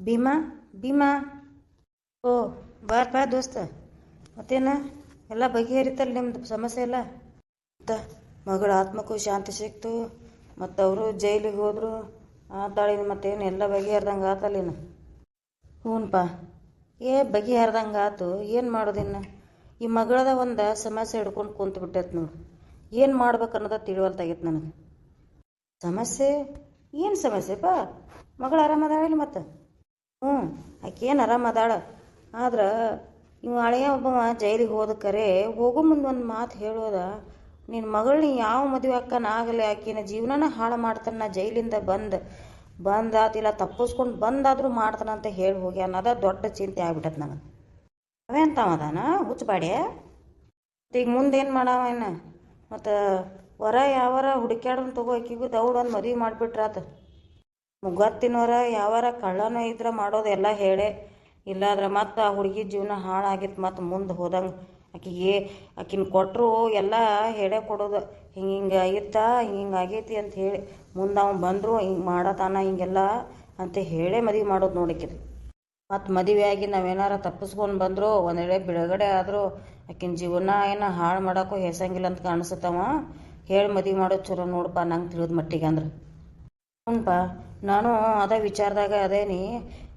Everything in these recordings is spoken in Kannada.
ಭೀಮಾ ಭೀಮಾ. ಓ ಬಾರ್ ಬಾ ದೋಸ್ತ. ಮತ್ತೇನ? ಎಲ್ಲ ಬಗೆಹರಿತಲ್ಲ ನಿಮ್ದು ಸಮಸ್ಯೆ ಎಲ್ಲ? ಮತ್ತು ಮಗಳ ಆತ್ಮಕ್ಕೂ ಶಾಂತಿ ಸಿಕ್ತು. ಮತ್ತು ಅವರು ಜೈಲಿಗೆ ಹೋದರು. ತಾಳಿನ ಮತ್ತೇನು ಎಲ್ಲ ಬಗೆಹರ್ದಂಗೆ ಆತಲ್ಲಿನ ಹ್ಞೂನಪ್ಪ ಏ, ಬಗೆಹರ್ದಂಗೆ ಆತು. ಏನು ಮಾಡೋದಿನ್ನು ಈ ಮಗಳದ ಒಂದು ಸಮಸ್ಯೆ ಹಿಡ್ಕೊಂಡು ಕುಂತು ಬಿಟ್ಟೈತೆ ನೋಡು. ಏನು ಮಾಡ್ಬೇಕು ಅನ್ನೋದ ತಿಳಿವಲ್ತಾಗೈತೆ ನನಗೆ. ಸಮಸ್ಯೆ? ಏನು ಸಮಸ್ಯೆಪ್ಪ ಮಗಳು ಆರಾಮದಾಳಿಲ್ಲ ಮತ್ತು? ಹ್ಞೂ ಆಕೆ ಏನು ಆರಾಮದಾಳ ಆದ್ರೆ ಇವ ಹಳೆಯ ಒಬ್ಬವ ಜೈಲಿಗೆ ಹೋದ ಕರೆ, ಹೋಗೋ ಮುಂದೆ ಒಂದು ಮಾತು ಹೇಳೋದ ನಿನ್ನ ಮಗಳನ್ನ ಯಾವ ಮದುವೆ ಅಕ್ಕನ ಆಗಲಿ ಆಕಿನ, ಜೀವನನ ಹಾಳು ಮಾಡ್ತಾನ ನಾ ಜೈಲಿಂದ ಬಂದು ಬಂದಾತಿಲ್ಲ ತಪ್ಪಿಸ್ಕೊಂಡು ಬಂದಾದರೂ ಮಾಡ್ತಾನಂತ ಹೇಳಿ ಹೋಗಿ. ಅನ್ನೋದ ದೊಡ್ಡ ಚಿಂತೆ ಆಗ್ಬಿಟ್ಟದ ನನಗೆ ಅವೇಂತಾವ ಅದಾನ? ಹುಚ್ಚಬಾಡಿ ಈಗ ಮುಂದೆ ಏನು ಮತ್ತು ವರ ಯಾವರ ಹುಡುಕ್ಯಾಡನ್ ತಗೋ ಆಕಿಗೂ ದೌಡ್ ಒಂದು ಮದುವೆ ಮಾಡಿಬಿಟ್ರಾತ. ಮುಗ್ಗತ್ತಿನವರ ಯಾವಾರ ಕಳ್ಳನ ಇದ್ರೆ ಮಾಡೋದು ಎಲ್ಲ ಹೇಳೇ ಇಲ್ಲಾದ್ರೆ ಮತ್ತು ಆ ಹುಡುಗಿ ಜೀವನ ಹಾಳಾಗಿತ್ತು ಮತ್ತು ಮುಂದೆ ಹೋದಂಗೆ. ಆಕಿಗೆ ಆಕಿನ ಕೊಟ್ಟರು ಎಲ್ಲ ಹೇಳೇ ಕೊಡೋದು. ಹಿಂಗೆ ಹಿಂಗೆ ಆಗಿತ್ತಾ, ಹಿಂಗೆ ಹಿಂಗೆ ಆಗೈತಿ ಅಂತ ಹೇಳಿ ಮುಂದೆ ಅವ್ನು ಬಂದರು, ಹಿಂಗೆ ಮಾಡತಾನ ಹಿಂಗೆಲ್ಲ ಅಂತ ಹೇಳೇ ಮದುವೆ ಮಾಡೋದು ನೋಡಿಕಿರಿ ಮತ್ತು ಮದುವೆ ಆಗಿ ನಾವೇನಾರ ತಪ್ಪಿಸ್ಕೊಂಡು ಬಂದರು, ಒಂದು ವೇಳೆ ಬಿಡುಗಡೆ ಆದರೂ ಆಕಿನ ಜೀವನ ಏನೋ ಹಾಳು ಮಾಡೋಕ್ಕೂ ಹೆಸಂಗಿಲ್ಲ ಅಂತ ಕಾಣಿಸುತ್ತವ. ಹೇಳಿ ಮದುವೆ ಮಾಡೋದು ಚಲೋ ನೋಡಪ್ಪ, ನಂಗೆ ತಿಳಿದ ಮಟ್ಟಿಗೆ ಅಂದ್ರೆ. ಹ್ಞೂನ್ಪ. ನಾನು ಅದೇ ವಿಚಾರದಾಗ ಅದೇನಿ,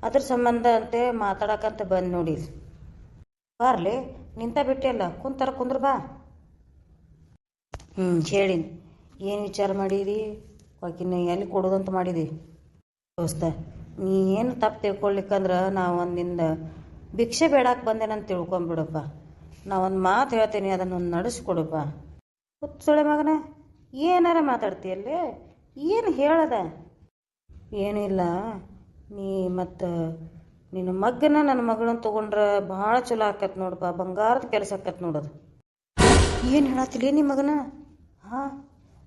ಅದ್ರ ಸಂಬಂಧ ಅಂತೆ ಮಾತಾಡಕಂತ ಬಂದು ನೋಡಿ. ಬಾರ್ಲಿ, ನಿಂತ ಬಿಟ್ಟಿಲ್ಲ, ಕುಂತಾರ ಕುಂದ್ರ ಬಾ. ಹ್ಞೂ ಹೇಳಿನಿ ಏನು ವಿಚಾರ ಮಾಡಿದಿ? ಆಕಿನ ಎಲ್ಲಿ ಕೊಡೋದಂತ ಮಾಡಿದಿ? ದೋಸ್ತ, ನೀ ಏನು ತಪ್ಪು ತಿಳ್ಕೊಳ್ಲಿಕ್ಕಂದ್ರೆ ನಾ ಒಂದಿಂದ ಭಿಕ್ಷೆ ಬೇಡಕ್ಕೆ ಬಂದೇನಂತ ತಿಳ್ಕೊಂಬಿಡಪ್ಪ ನಾ ಒಂದು ಮಾತು ಹೇಳ್ತೀನಿ, ಅದನ್ನು ನಡೆಸ್ಕೊಡಪ್ಪ. ಹುಚ್ಚೊಳೆ ಮಗನ, ಏನಾರ ಮಾತಾಡ್ತೀಯಲ್ಲಿ ಏನು ಹೇಳದ? ಏನೂ ಇಲ್ಲ ನೀ ಮತ್ತು ನಿನ್ನ ಮಗ್ಗನ ನನ್ನ ಮಗಳನ್ನ ತೊಗೊಂಡ್ರೆ ಭಾಳ ಚಲೋ ಆಕತ್ ನೋಡಪ್ಪ ಬಂಗಾರದ ಕೆಲಸ ಆಕತ್ ನೋಡೋದು ಏನು ಹೇಳತ್ತಿಲ್ಲ ನಿಮ್ಮ ಮಗನ? ಹಾಂ?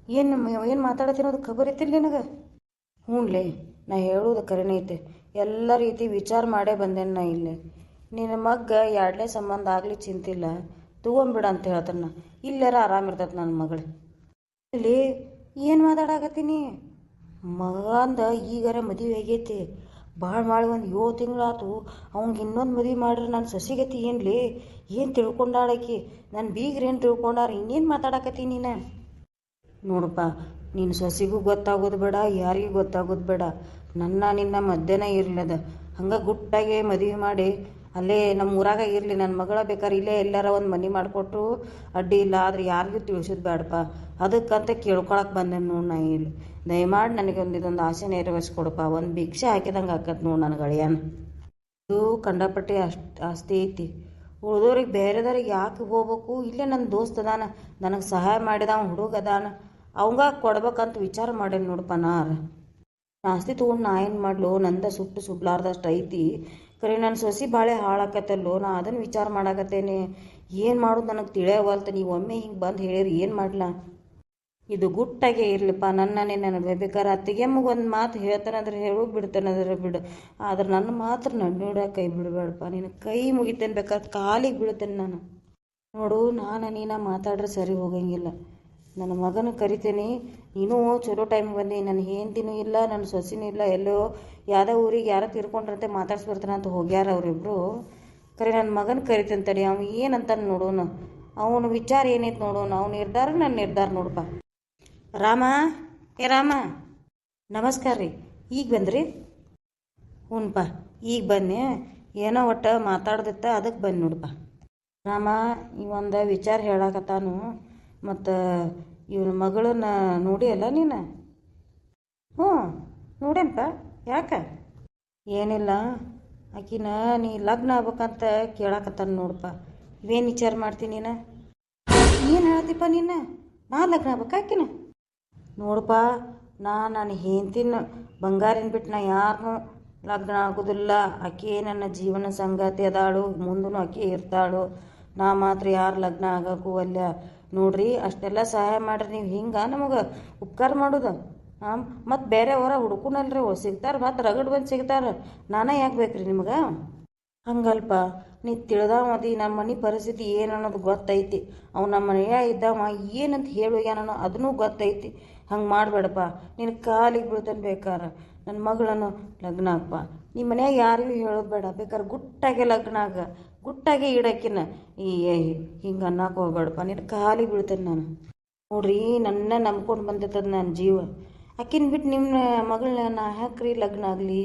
ಏನು ಏನು ಮಾತಾಡತ್ತಿರೋದು ಖಬರ್ ಐತಿಲ್ಲ ನಿನಗೆ? ಹ್ಞೂನ್ಲೇ ನಾ ಹೇಳೋದು ಕರೆನೇ ಐತೆ. ಎಲ್ಲ ರೀತಿ ವಿಚಾರ ಮಾಡೇ ಬಂದೇನೆ ನಾ ಇಲ್ಲಿ. ನಿನ್ನ ಮಗ್ಗ ಎರಡನೇ ಸಂಬಂಧ ಆಗಲಿ ಚಿಂತಿಲ್ಲ. ತಗೊಂಬಿಡ ಅಂತ ಹೇಳ್ತಾನ ಇಲ್ಲಾರ ಆರಾಮಿರ್ತೈತೆ ನನ್ನ ಮಗಳು. ಇಲ್ಲಿ ಏನು ಮಾತಾಡಕತ್ತೀನಿ ಮಗಂದ ಈಗಾರ ಮದುವೆ ಆಗೈತಿ. ಭಾಳ ಮಾಡಿ ಒಂದು ಏಳು ತಿಂಗಳಾತು. ಅವ್ನಿಗೆ ಇನ್ನೊಂದು ಮದುವೆ ಮಾಡ್ರೆ ನನ್ನ ಸಸಿಗತಿ ಏನ್ಲಿ? ಏನು ತಿಳ್ಕೊಂಡಾಳಕಿ ನನ್ನ ಬೀಗ್ರೇನು ಏನು ತಿಳ್ಕೊಂಡಾರ? ಇನ್ನೇನು ಮಾತಾಡಕತ್ತಿ ನೀನು? ನೋಡಪ್ಪ ನಿನ್ನ ಸೊಸಿಗೂ ಗೊತ್ತಾಗೋದು ಬೇಡ, ಯಾರಿಗೂ ಗೊತ್ತಾಗೋದು ಬೇಡ. ನನ್ನ ನಿನ್ನ ಮಧ್ಯನ ಇರ್ಲದ. ಹಂಗೆ ಗುಟ್ಟಾಗಿ ಮದುವೆ ಮಾಡಿ ಅಲ್ಲೇ ನಮ್ಮ ಊರಾಗ ಇರಲಿ ನನ್ನ ಮಗಳ ಬೇಕಾದ್ರೆ ಇಲ್ಲೇ ಎಲ್ಲಾರ ಒಂದು ಮನೆ ಮಾಡಿಕೊಟ್ರು ಅಡ್ಡಿ ಇಲ್ಲ, ಆದ್ರೆ ಯಾರಿಗೂ ತಿಳಿಸೋದು ಬೇಡಪ್ಪ ಅದಕ್ಕಂತ ಕೇಳ್ಕೊಳಕ್ಕೆ ಬಂದೆ ನೋಡಿ ನಾ ಇಲ್ಲಿ. ದಯಮಾಡಿ ನನಗೆ ಒಂದು ಇದೊಂದು ಆಸೆ ನೆರವೇರಿಸ್ಕೊಡಪ್ಪ. ಒಂದು ಭಿಕ್ಷೆ ಹಾಕಿದಂಗೆ ಆಕತ್ ನೋಡಿ ನನ್ನ ಗಳಿಯನ. ಇದು ಕಂಡಪಟ್ಟೆ ಅಷ್ಟು, ಆಸ್ತಿ ಐತಿ. ಉಳ್ದೋರಿಗೆ ಬೇರೆದವ್ರಿಗೆ ಯಾಕೆ ಹೋಗ್ಬೇಕು? ಇಲ್ಲೇ ನನ್ನ ದೋಸ್ತ್ ಅದಾನ, ನನಗೆ ಸಹಾಯ ಮಾಡಿದ, ಅವ್ನು ಹುಡುಗ ಅದಾನ. ಅವಂಗ ಕೊಡ್ಬೇಕಂತ ವಿಚಾರ ಮಾಡೇನಿ ನೋಡಪ್ಪ ನಾರ. ಆಸ್ತಿ ತೊಗೊಂಡು ನಾ ಏನು ಮಾಡ್ಲು, ನಂದ ಸುಟ್ಟು ಸುಡ್ಲಾರ್ದಷ್ಟು ಐತಿ. ಕರೆ ನನ್ನ ಸೊಸಿ ಭಾಳ ಹಾಳಾಕತ್ತಲ್ಲೋ ನಾ ಅದನ್ನು ವಿಚಾರ ಮಾಡಾಕತ್ತೇನೆ. ಏನು ಮಾಡೋದು ನನಗೆ ತಿಳಿಯವಲ್ತ ನೀವು ಒಮ್ಮೆ ಹಿಂಗೆ ಬಂದು ಹೇಳಿರಿ, ಏನು ಮಾಡ್ಲಾ? ಇದು ಗುಟ್ಟಾಗೆ ಇರ್ಲಿಪ್ಪ ನನ್ನನೇ ನನ್ನ ಬೇಕಾದ್ರೆ ಅತ್ತಿಗೆಮ್ಮಗೆ ಒಂದು ಮಾತು ಹೇಳ್ತಾನಂದ್ರೆ ಹೇಳು, ಬಿಡ್ತಾನಂದ್ರೆ ಬಿಡು. ಆದ್ರೆ ನನ್ನ ಮಾತ್ರ ನನ್ನೂಡ ಕೈ ಬಿಡಬೇಡಪ್ಪ ನಿನ್ನ ಕೈ ಮುಗಿತೇನೆ ಬೇಕಾದ್ರೆ ಕಾಲಿಗೆ ಬೀಳ್ತೇನೆ ನಾನು. ನೋಡು, ನಾನು ನೀನ ಮಾತಾಡ್ರೆ ಸರಿ ಹೋಗಂಗಿಲ್ಲ. ನನ್ನ ಮಗನ ಕರಿತೇನೆ. ನೀನು ಚಲೋ ಟೈಮ್ ಬಂದು ನನ್ನ ಹೆಂಡತಿನೂ ಇಲ್ಲ ನನ್ನ ಸೊಸಿನೂ ಇಲ್ಲ, ಎಲ್ಲೋ ಯಾವುದೋ ಊರಿಗೆ ಯಾರೋ ಮಾತಾಡ್ಸಿ ಮಾತಾಡ್ಸ್ಬರ್ತಾನೆ ಅಂತ ಹೋಗ್ಯಾರ ಅವರಿಬ್ಬರು ಕರೆ ನನ್ನ ಮಗನ ಕರಿತೇನೆ ತಡಿ, ಅವ್ನು ಏನಂತ ನೋಡೋನು ಅವನು ವಿಚಾರ ಏನೈತೆ ನೋಡೋನು ಅವ್ನು ನಿರ್ಧಾರ ನನ್ನ ನಿರ್ಧಾರ ನೋಡಪ್ಪ. ರಾಮ, ಏ ರಾಮ, ನಮಸ್ಕಾರ ರೀ. ಈಗ ಬಂದ್ರಿ? ಹ್ಞೂನಪ್ಪ ಈಗ ಬನ್ನಿ. ಏನೋ ಒಟ್ಟು ಮಾತಾಡ್ದಿತ್ತ ಅದಕ್ಕೆ ಬನ್ನಿ ನೋಡಪ್ಪ. ರಾಮ, ಈ ಒಂದು ವಿಚಾರ ಹೇಳಾಕತ್ತಾನು. ಮತ್ತು ಇವನ ಮಗಳನ್ನ ನೋಡಿಯಲ್ಲ ನೀನು? ಹ್ಞೂ ನೋಡೇನಪ್ಪ ಯಾಕೆ? ಏನಿಲ್ಲ, ಆಕಿನ ನೀ ಲಗ್ನ ಆಗ್ಬೇಕಂತ ಕೇಳಾಕತ್ತಾನ ನೋಡಪ್ಪ. ಇವೇನು ವಿಚಾರ ಮಾಡ್ತೀನಿ ನೀನು? ಏನು ಹೇಳ್ತಿಪ್ಪ ನೀನು? ನಾ ಲಗ್ನ ಆಗ್ಬೇಕಾ ಆಕಿನ? ನೋಡಪ್ಪ, ನಾ ನನ್ನ ಹೆಂಡ್ತಿನ ಬಂಗಾರಿನ ಬಿಟ್ಟು ನಾ ಯಾರನ್ನೂ ಲಗ್ನ ಆಗೋದಿಲ್ಲ. ಆಕೆ ನನ್ನ ಜೀವನ ಸಂಗಾತಿ ಅದಾಳು ಮುಂದೂ ಆಕೆ ಇರ್ತಾಳು. ನಾ ಮಾತ್ರ ಯಾರು ಲಗ್ನ ಆಗಕ್ಕೂ ಅಲ್ಲ ನೋಡ್ರಿ, ಅಷ್ಟೆಲ್ಲ ಸಹಾಯ ಮಾಡ್ರಿ, ನೀವು ಹಿಂಗೆ ನಮಗೆ ಉಪಕಾರ ಮಾಡೋದು. ಹಾಂ ಮತ್ತು ಬೇರೆ ಹೊರ ಹುಡುಕುನಲ್ರಿ ಸಿಗ್ತಾರೆ, ಮತ್ತು ರಗಡ್ ಬಂದು ಸಿಗ್ತಾರೆ. ನಾನೇ ಯಾಕೆ ಬೇಕ್ರಿ ನಿಮ್ಗೆ? ಹಂಗಲ್ಪ, ನೀ ತಿಳಿದಾವ ಮದಿ ನಮ್ಮ ಮನೆ ಪರಿಸ್ಥಿತಿ ಏನು ಅನ್ನೋದು ಗೊತ್ತೈತಿ. ಅವ್ ನಮ್ಮ ಮನೆಯ ಇದ್ದಾವ ಏನಂತ ಹೇಳು, ಏನೋ ಅದನ್ನೂ ಗೊತ್ತೈತಿ. ಹಂಗೆ ಮಾಡಬೇಡಪ್ಪ ನಿನ್ನ ಕಾಲಿಗೆ ಬೀಳ್ತಾನೆ ಬೇಕಾರೆ. ನನ್ನ ಮಗಳನ್ನು ಲಗ್ನ ಅಪ್ಪ ನಿಮ್ಮ ಮನ್ಯಾಗ ಯಾರಿಗೂ ಹೇಳೋದು ಬೇಡ ಬೇಕಾದ್ರೆ ಗುಟ್ಟಾಗೆ ಲಗ್ನ ಆಗ. ಗುಟ್ಟಾಗೆ ಇಡಕ್ಕಿನ ಈ ಹಿಂಗೆ ಅನ್ನಕ್ಕೆ ಹೋಗ್ಬೇಡಪ್ಪ ನೀರು ಖಾಲಿ ಬೀಳ್ತೇನೆ ನಾನು. ನೋಡ್ರಿ, ನನ್ನ ನಂಬ್ಕೊಂಡು ಬಂದಿರ್ತದೆ ನನ್ನ ಜೀವ. ಆಕಿನ ಬಿಟ್ಟು ನಿಮ್ಮ ಮಗಳನ್ನ ನಾ ಹಾಕ್ರಿ, ಲಗ್ನ ಆಗಲಿ,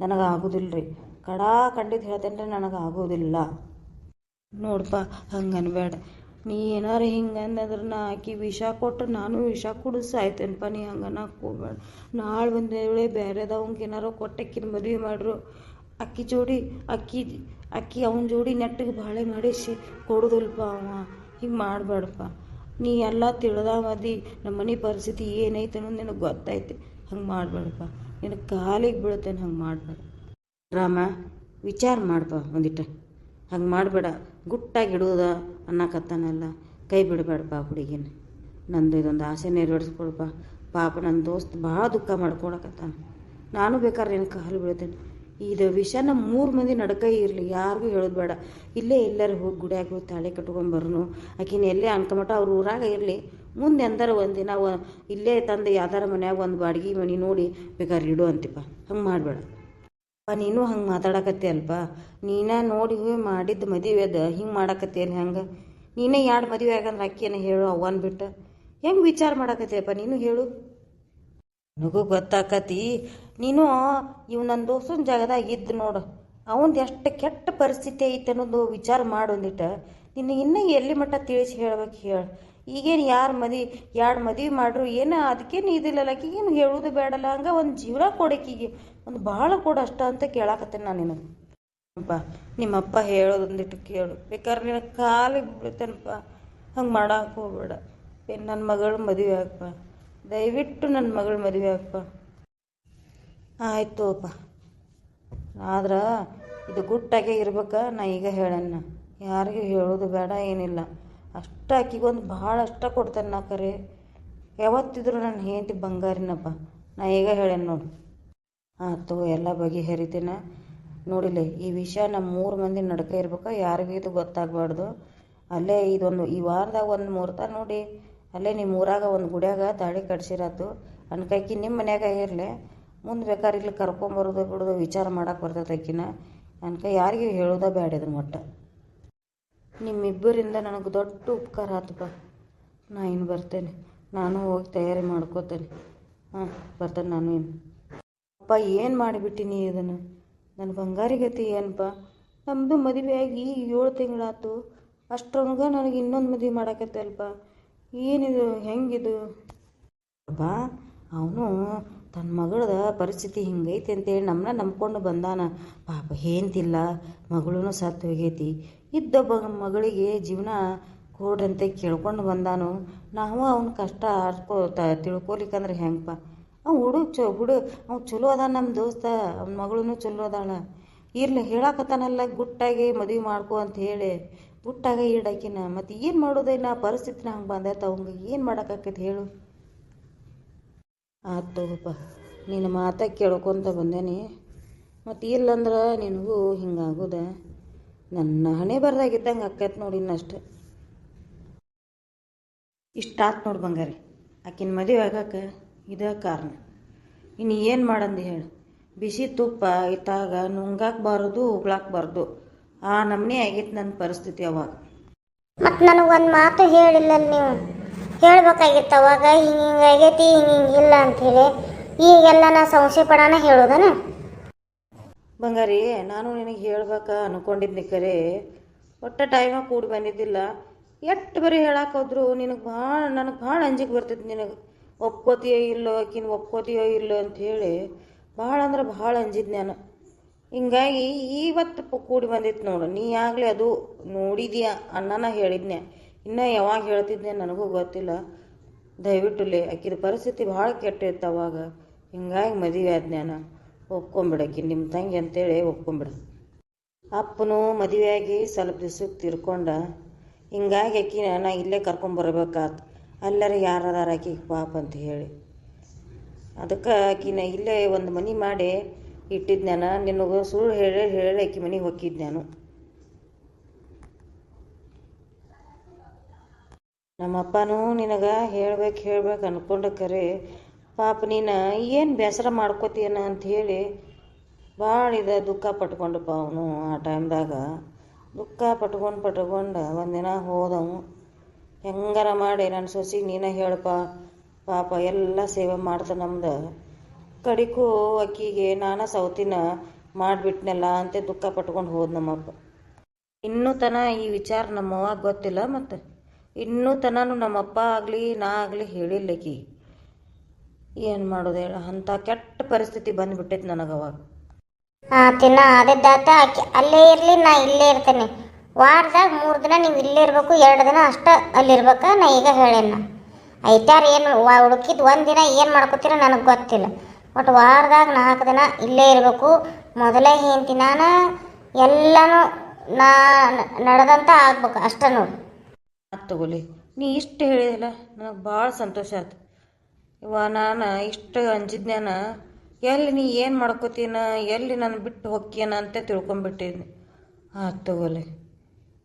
ನನಗೆ ಆಗೋದಿಲ್ಲ ರೀ ಕಡಾ ಖಂಡಿತ ಹೇಳ್ತೇನೆ ರೀ ನನಗೆ ಆಗೋದಿಲ್ಲ. ನೋಡಪ್ಪ ಹಂಗೆ ಅನ್ಬೇಡ. ನೀ ಏನಾರ ಹಿಂಗೆ ಅಂದ್ರೆ ನಾ ಆಕಿ ವಿಷ ಕೊಟ್ಟರೆ ನಾನು ವಿಷ ಕುಡಿದು ಸಾಯ್ತೇನಪ್ಪ ನೀ ಹಂಗೆ ಅನ್ನಕ್ಕೆ ಹೋಗ್ಬೇಡ. ನಾಳೆ ಒಂದು ವೇಳೆ ಬೇರೆದವಂಗೆ ಏನಾರು ಕೊಟ್ಟಕ್ಕಿನ ಮದುವೆ ಮಾಡ್ರು, ಅಕ್ಕಿ ಜೋಡಿ ಅಕ್ಕಿ ಅಕ್ಕಿ ಅವನ ಜೋಡಿ ನೆಟ್ಟಿಗೆ ಬಾಳೆ ಮಾಡಿಸಿ ಕೊಡೋದಿಲ್ಪ ಅವ. ಹಿಂಗೆ ಮಾಡಬೇಡಪ್ಪ. ನೀ ಎಲ್ಲ ತಿಳಿದ ಮದಿ ನಮ್ಮ ಮನೆ ಪರಿಸ್ಥಿತಿ ಏನೈತೆ ಅನ್ನೋದು ನಿನಗೆ ಗೊತ್ತೈತೆ. ಹಂಗೆ ಮಾಡಬೇಡಪ್ಪ. ನಿನಗೆ ಕಾಲಿಗೆ ಬೀಳ್ತೇನೆ ಹಂಗೆ ಮಾಡಬೇಡ. ರಾಮ, ವಿಚಾರ ಮಾಡಪ್ಪ ಒಂದಿಟ್ಟು. ಹಂಗೆ ಮಾಡಬೇಡ. ಗುಟ್ಟಾಗಿ ಇಡೋದ ಅನ್ನಕತ್ತಾನಲ್ಲ. ಕೈ ಬಿಡಬೇಡಪ್ಪ ಹುಡುಗಿನ. ನಂದು ಇದೊಂದು ಆಸೆ ನೆರವೇರಿಸ್ಕೊಡಪ್ಪ ಪಾಪ ನನ್ನ ದೋಸ್ತ್ ಭಾಳ ದುಃಖ ಮಾಡ್ಕೊಳಕತ್ತಾನ. ನಾನು ಬೇಕಾದ್ರೆ ನಿನಗೆ ಕಾಲು ಬೀಳ್ತೇನೆ. ಇದು ವಿಷಯನ ಮೂರು ಮಂದಿ ನಡಕ ಇರಲಿ, ಯಾರಿಗೂ ಹೇಳೋದು ಬೇಡ. ಇಲ್ಲೇ ಎಲ್ಲರೂ ಹೋಗಿ ಗುಡಿಯಾಗ ಹೋಗಿ ತಾಳಿ ಕಟ್ಕೊಂಬರ್ನು ಆಕಿನ ಎಲ್ಲೇ ಅನ್ಕಮಟ ಅವ್ರ ಊರಾಗ ಇರಲಿ. ಮುಂದೆ ಎಂದಾರ ಒಂದಿನ ಇಲ್ಲೇ ತಂದು ಯಾವ್ದಾರ ಮನ್ಯಾಗ ಒಂದು ಬಾಡಿಗೆ ಮನೆ ನೋಡಿ ಬೇಕಾದ್ರೆ ಇಡು ಅಂತಿಪ್ಪ. ಹಂಗೆ ಮಾಡಬೇಡ. ಅಪ್ಪ, ನೀನು ಹಂಗೆ ಮಾತಾಡಕತ್ತೆ ಅಲ್ಪ. ನೀನ ನೋಡಿ ಮಾಡಿದ್ದು ಮದುವೆ ಅದ, ಹಿಂಗೆ ಮಾಡಕತ್ತಿಯಲ್ಲ ಹೆಂಗೆ? ನೀನೇ ಎರಡು ಮದುವೆ ಆಗಂದ್ರೆ ಅಕ್ಕಿನ ಹೇಳು ಅವ್ವನ್ ಬಿಟ್ಟು. ಹೆಂಗೆ ವಿಚಾರ ಮಾಡಕತ್ತೀಯಪ್ಪ ನೀನು ಹೇಳು ನನಗೂ ಗೊತ್ತಾಕತಿ? ನೀನು ಇವ್ ನನ್ನ ದೋಸ್ತನ ಜಾಗದಾಗ ಇದ್ದು ನೋಡು. ಅವಂದು ಎಷ್ಟು ಕೆಟ್ಟ ಪರಿಸ್ಥಿತಿ ಐತೆ ಅನ್ನೋದು ವಿಚಾರ ಮಾಡೊಂದಿಟ್ಟ ನಿನ್ನ ಇನ್ನೂ ಎಲ್ಲಿ ಮಟ್ಟ ತಿಳಿಸಿ ಹೇಳ್ಬೇಕು ಹೇಳಿ. ಈಗೇನು ಯಾರು ಮದಿ ಎರಡು ಮದುವೆ ಮಾಡ್ರು ಏನು ಅದಕ್ಕೇನು ಇದಿಲ್ಲಲ್ಲ ಆಕಿಗೇನು ಹೇಳೋದು ಬೇಡಲ್ಲ. ಹಂಗೆ ಒಂದು ಜೀವನ ಕೊಡಕ್ಕೀಗೆ ಒಂದು ಭಾಳ ಕೊಡು ಅಷ್ಟ ಅಂತ ಕೇಳಾಕತ್ತೇನೆ ನಾನು ನಿನಗೆ. ಅಪ್ಪ ನಿಮ್ಮಪ್ಪ ಹೇಳೋದೊಂದಿಟ್ಟು ಕೇಳು. ಬೇಕಾದ್ರೆ ನಿನ್ನ ಕಾಲಿಗೆ ಬಿಡ್ತೇನಪ್ಪ ಹಂಗೆ ಹೋಗ್ಬೇಡ. ನನ್ನ ಮಗಳು ಮದುವೆ ಆಗಪ್ಪ ದಯವಿಟ್ಟು ನನ್ನ ಮಗಳು ಮದುವೆ ಅಪ್ಪ ಆಯ್ತು ಅಪ್ಪ ಆದ್ರೆ ಇದು ಗುಟ್ಟಾಗೆ ಇರ್ಬೇಕ, ನಾ ಈಗ ಹೇಳನ್ನ ಯಾರಿಗೂ ಹೇಳೋದು ಬೇಡ, ಏನಿಲ್ಲ. ಅಷ್ಟ ಆಕಿಗೊಂದು ಭಾಳ ಅಷ್ಟ ಕೊಡ್ತೇನೆ ನಾ ಕರೆ. ಯಾವತ್ತಿದ್ರು ನನ್ನ ಹೆಂಡತಿ ಬಂಗಾರಿನಪ್ಪ. ನಾ ಈಗ ಹೇಳೇನು ನೋಡು. ಆಯ್ತು ಎಲ್ಲ ಬಗೆಹರಿತೀನ ನೋಡಿಲ್ಲ ಈ ವಿಷಯ ನಮ್ಮ ಮೂರು ಮಂದಿ ನಡ್ಕ ಇರ್ಬೇಕು, ಯಾರಿಗೂ ಇದು ಗೊತ್ತಾಗಬಾರ್ದು. ಅಲ್ಲೇ ಇದೊಂದು, ಈ ವಾರದಾಗ ಒಂದು ಮುಹೂರ್ತ ನೋಡಿ. ಅಲ್ಲೇ ನಿಮ್ಮ ಊರಾಗ ಒಂದು ಗುಡಿಯಾಗ ತಾಳಿ ಕಟ್ಸಿರತ್ತು ಅನ್ಕೈಕಿ ನಿಮ್ಮ ಮನ್ಯಾಗ ಇರಲಿ, ಮುಂದೆ ಬೇಕಾದ್ರೆ ಇಲ್ಲಿ ಕರ್ಕೊಂಬರೋದು ಬಿಡೋದು ವಿಚಾರ ಮಾಡೋಕೆ ಬರ್ತೈತೆ ಆಕಿನ. ಅನ್ಕ ಯಾರಿಗೂ ಹೇಳೋದ ಬೇಡ ಇದನ್ನ ಒಟ್ಟು. ನಿಮ್ಮಿಬ್ಬರಿಂದ ನನಗೆ ದೊಡ್ಡ ಉಪಕಾರ ಆತಪ್ಪ ನಾ ಇನ್ನು ಬರ್ತೇನೆ. ನಾನು ಹೋಗಿ ತಯಾರಿ ಮಾಡ್ಕೋತೇನೆ. ಹಾಂ, ಬರ್ತೇನೆ ನಾನು ಇನ್ನು ಅಪ್ಪ, ಏನು ಮಾಡಿಬಿಟ್ಟಿನಿ ಇದನ್ನು? ನನ್ನ ಬಂಗಾರಿ ಗತಿ ಏನಪ್ಪ ನಮ್ಮದು ಮದುವೆ ಆಗಿ ಏಳು ತಿಂಗಳಾತು. ಅಷ್ಟರೊಳಗೆ ನನಗೆ ಇನ್ನೊಂದು ಮದುವೆ ಮಾಡಕತ್ತಲ್ಪ ಏನಿದು, ಹೆಂಗಿದು? ಬಾ ಅವನು ತನ್ನ ಮಗಳದ ಪರಿಸ್ಥಿತಿ ಹಿಂಗೈತಿ ಅಂತೇಳಿ ನಮ್ಮನ್ನ ನಂಬ್ಕೊಂಡು ಬಂದಾನ. ಪಾಪ ಏನ್ತಿಲ್ಲ ಮಗಳೂ ಸತ್ತು ಹೋಗೈತಿ. ಇದ್ದ ಮಗಳಿಗೆ ಜೀವನ ಕೊಡ್ರಂತೆ ಕೇಳ್ಕೊಂಡು ಬಂದಾನು. ನಾವು ಅವ್ನ ಕಷ್ಟ ಆಡ್ಕೋ ತಿಳ್ಕೊಲಿಕ್ಕಂದ್ರೆ ಹೆಂಗಪ್ಪ ಅವ್ನು ಹುಡುಗ ಚೊ, ಹುಡು ಅವ್ನು ಚಲೋ ಅದ ನಮ್ಮ ದೋಸ್ತ, ಅವ್ನ ಮಗಳೂ ಚಲೋ ಅದಾಳ. ಇರ್ಲಿ, ಹೇಳಾಕತ್ತಾನಲ್ಲ, ಗುಟ್ಟಾಗಿ ಮದುವೆ ಮಾಡ್ಕೊ ಅಂತ ಹೇಳಿ. ಗುಟ್ಟಾಗ ಈಡಾಕಿನ ಮತ್ತು ಏನು ಮಾಡೋದೇನ ಪರಿಸ್ಥಿತಿನ ಹಂಗೆ ಬಂದೈತೆ ಅವಂಗೆ ಏನು ಮಾಡೋಕ್ಕಾಕೈತೆ ಹೇಳು. ಆಯ್ತು ತಗೋಪ್ಪ ನಿನ್ನ ಮಾತ ಕೇಳ್ಕೊತ ಬಂದೇನಿ. ಮತ್ತು ಇಲ್ಲಂದ್ರೆ ನಿನಗೂ ಹಿಂಗಾಗೋದ ನನ್ನ ಹಣೆ ಬರ್ದಾಗಿದ್ದಂಗೆ ಆಕೈತೆ ನೋಡಿ ಇನ್ನಷ್ಟು. ಇಷ್ಟಾತ್ ನೋಡಿ ಬಂಗಾರಿ. ಆಕಿನ ಮದುವೆ ಆಗಕ್ಕೆ ಇದೇ ಕಾರಣ. ಇನ್ನು ಏನು ಮಾಡಂದು ಹೇಳು. ಬಿಸಿ ತುಪ್ಪ ಇತ್ತಾಗ ನುಂಗಾಕ್ಬಾರ್ದು ಉಗ್ಲಾಕ್ಬಾರ್ದು ಆ ನಮ್ಮನೆ ಆಗಿತ್ತು ನನ್ನ ಪರಿಸ್ಥಿತಿ ಅವಾಗ. ಮತ್ತು ನನಗೊಂದು ಮಾತು ಹೇಳಿಲ್ಲ ನೀವು. ಹೇಳಬೇಕಾಗಿತ್ತು ಅವಾಗ ಹಿಂಗೆ ಹಿಂಗೆ ಆಗೈತಿ ಹಿಂಗೆ ಹಿಂಗೆ ಇಲ್ಲ ಅಂಥೇಳಿ ಈಗೆಲ್ಲ ನಾ ಸಂಶಯ ಪಡಾನ ಹೇಳೋದನ? ಬಂಗಾರಿ ನಾನು ನಿನಗೆ ಹೇಳ್ಬೇಕ ಅನ್ಕೊಂಡಿದ್ನಿ ಕರೆ. ಒಟ್ಟ ಟೈಮ ಕೂಡಿ ಬಂದಿದ್ದಿಲ್ಲ. ಎಷ್ಟು ಬರೀ ಹೇಳಕ್ಕೆ ಹೋದ್ರು ನಿನಗೆ ಭಾಳ ನನಗೆ ಭಾಳ ಅಂಜಿಕೆ ಬರ್ತೈತಿ ನಿನಗೆ. ಒಪ್ಕೋತೀಯೋ ಇಲ್ಲೋ ಆಕಿನ ಒಪ್ಕೋತೀಯೋ ಇಲ್ಲೋ ಅಂತ ಹೇಳಿ ಭಾಳ ಅಂದ್ರೆ ಭಾಳ ಅಂಜಿದ್ ನಾನು ಹಿಂಗಾಗಿ ಇವತ್ತು ಕೂಡಿ ಬಂದಿತ್ತು ನೋಡು. ನೀ ಆಗಲೇ ಅದು ನೋಡಿದ್ಯಾ? ಅನ್ನನ ಹೇಳಿದ್ನೆ. ಇನ್ನು ಯಾವಾಗ ಹೇಳ್ತಿದ್ದೆ ನನಗೂ ಗೊತ್ತಿಲ್ಲ. ದಯವಿಟ್ಟು ಲೇ, ಆಕಿದ ಪರಿಸ್ಥಿತಿ ಭಾಳ ಕೆಟ್ಟಿತ್ತು ಅವಾಗ. ಹಿಂಗಾಗಿ ಮದುವೆ ಆದ್ನ್ಯಾನ ಒಪ್ಕೊಂಬಿಡಕಿ ನಿಮ್ಮ ತಂಗಿ ಅಂತೇಳಿ ಒಪ್ಕೊಂಬಿಡ. ಅಪ್ಪನೂ ಮದುವೆಯಾಗಿ ಸ್ವಲ್ಪ ದಿವ್ಸಕ್ಕೆ ತಿರ್ಕೊಂಡ. ಹಿಂಗಾಗಿ ಆಕಿನ ನಾ ಇಲ್ಲೇ ಕರ್ಕೊಂಬರ್ಬೇಕಾತು ಅಲ್ಲರ ಯಾರದಾರ ಆಕಿಗೆ ಪಾಪ ಅಂತ ಹೇಳಿ. ಅದಕ್ಕೆ ಆಕಿನ ಇಲ್ಲೇ ಒಂದು ಮನೆ ಮಾಡಿ ಇಟ್ಟಿದ್ನ್ಯಾನ? ನಿನಗೆ ಸುಳ್ಳು ಹೇಳಿ ಹೇಳಿ ಆಕಿ ಮನೆಗೆ ಹೋಗಿದ್ ನಾನು ನಮ್ಮಪ್ಪನೂ ನಿನಗೆ ಹೇಳ್ಬೇಕು ಹೇಳ್ಬೇಕು ಅನ್ಕೊಂಡ ಕರೆ, ಪಾಪ ನೀನು ಏನು ಬೇಸರ ಮಾಡ್ಕೋತೀಯನ ಅಂತ ಹೇಳಿ ಭಾಳ ಇದು ದುಃಖ ಪಟ್ಕೊಂಡಪ್ಪ ಅವನು ಆ ಟೈಮ್ದಾಗ. ದುಃಖ ಪಟ್ಕೊಂಡು ಪಟ್ಕೊಂಡು ಒಂದಿನ ಹೋದವು. ಹೆಂಗಾರ ಮಾಡಿ ನನ್ನ ಸೊಸಿಗೆ ನೀನೇ ಹೇಳಪ್ಪ, ಪಾಪ ಎಲ್ಲ ಸೇವೆ ಮಾಡ್ತ ನಮ್ದು. ಕಡಿಕು ಅಕ್ಕಿಗೆ ನಾನು ಸೌತಿನ ಮಾಡಿಬಿಟ್ನಲ್ಲ ಅಂತ ದುಃಖ ಪಟ್ಕೊಂಡು ಹೋದ ನಮ್ಮಪ್ಪ. ಇನ್ನೂ ತನ ಈ ವಿಚಾರ ನಮ್ಮವ್ವ ಗೊತ್ತಿಲ್ಲ ಮತ್ತು. ಇನ್ನೂ ತನೂ ನಮ್ಮಪ್ಪ ಆಗಲಿ, ನಾ ಆಗಲಿ ಹೇಳಿಲ್ಲ ಆಕಿ ಏನು ಮಾಡೋದು ಹೇಳ, ಅಂಥ ಕೆಟ್ಟ ಪರಿಸ್ಥಿತಿ ಬಂದುಬಿಟ್ಟೈತೆ ನನಗೆ ಅವಾಗ. ತಿನ್ನ ಆದದ್ದಾತ ಅಲ್ಲೇ ಇರಲಿ, ನಾ ಇಲ್ಲೇ ಇರ್ತೇನೆ. ವಾರದಾಗ ಮೂರು ದಿನ ನೀವು ಇಲ್ಲೇ ಇರಬೇಕು, ಎರಡು ದಿನ ಅಷ್ಟೇ ಅಲ್ಲಿರ್ಬೇಕ ನಾ ಈಗ ಹೇಳೇನ ಐತಾರ ಏನು ಹುಡುಕಿದ್ದು ಒಂದು ದಿನ ಏನು ಮಾಡ್ಕೋತೀರ ನನಗೆ ಗೊತ್ತಿಲ್ಲ. ಬಟ್ ವಾರದಾಗ ನಾಲ್ಕು ದಿನ ಇಲ್ಲೇ ಇರಬೇಕು. ಮೊದಲೇ ಹಿಂತಿ ನಾನು ಎಲ್ಲನೂ ನಾ ನಡೆದಂತ ಆಗ್ಬೇಕು ಅಷ್ಟೇ ನೋಡಿ. ತಗೊಳ್ಳಿ. ನೀ ಇಷ್ಟು ಹೇಳಿದಿಲ್ಲ ನನಗೆ ಭಾಳ ಸಂತೋಷ ಆಯ್ತು ಇವ ನಾನು ಇಷ್ಟು ಅಂಜಿದ್ನ ಎಲ್ಲಿ ನೀ ಏನು ಮಾಡ್ಕೋತೀನ, ಎಲ್ಲಿ ನಾನು ಬಿಟ್ಟು ಹೊಕ್ಕೇನ ಅಂತ ತಿಳ್ಕೊಂಬಿಟ್ಟಿದ್ನಿ. ಆತ್ ತಗೊಳ್ಳಿ.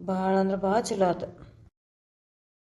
ಭಾಳ ಅಂದ್ರೆ ಭಾಳ ಚಲೋ ಆಯ್ತು